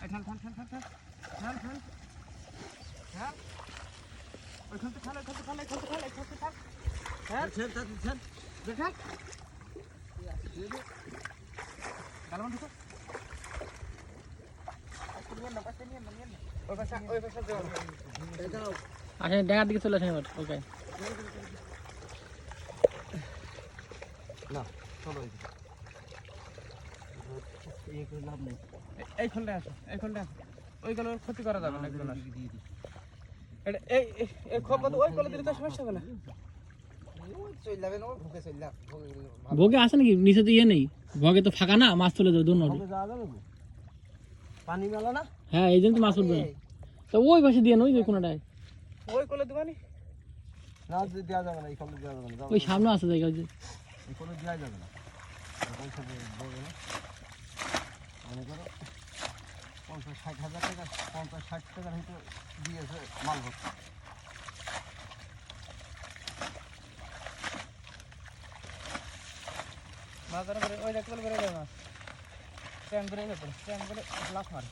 ঠান ঠান ঠান ঠান ঠান ঠান ঠান ঠান ওইখান থেকে ঠান ওইখান থেকে ঠান ওইখান থেকে ঠান ঠান ঠান ঠান গালমান ঢুকো নিয়ে না পাশে নিয়ে না নিয়ে না ওই পাশে ওই পাশে যাও। এটাও আসেন ডাঙার দিকে চলে আসেন এবার ওকে না চলো এই করে লাভ নেই। এই খোলটা আসো এই খোলটা আসো। ওইগুলো ক্ষতি করা যাবে না এগুলো এটা এই এই- এই খোপ ওই কলে দিলে তো সমস্যা হবে না। ভোগে আসে নাকি? নিচে তো ইয়ে নেই। ভোগে তো ফাঁকা না মাছ তুলে দেবে দোনো যাওয়া যাবে না পানি মেলা না? হ্যাঁ এই জন্য তো মাছ উঠবে না। তো ওই পাশে দিয়ে ওই যে কোনোটায়। ওই কলে দিবানি না? দেওয়া যাবে না এই কলে দেওয়া যাবে না ওই সামনে আছে জায়গা ওই যে। দেওয়া যাবে না। মনে করো, পঞ্চাশ ষাট হাজার টাকা, পঞ্চাশ ষাট টাকার হয়তো দিয়েছে মাল ভর্তি বাজারে করে ওই দেখতে করে যাবে মাছ ট্যাঙ্ক করে ট্যাঙ্ক করে লাফ মারে।